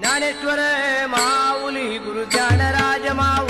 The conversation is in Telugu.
జ్ఞానేశ్వర మావులి గురు జ్ఞానరాజ మావులి తుకారా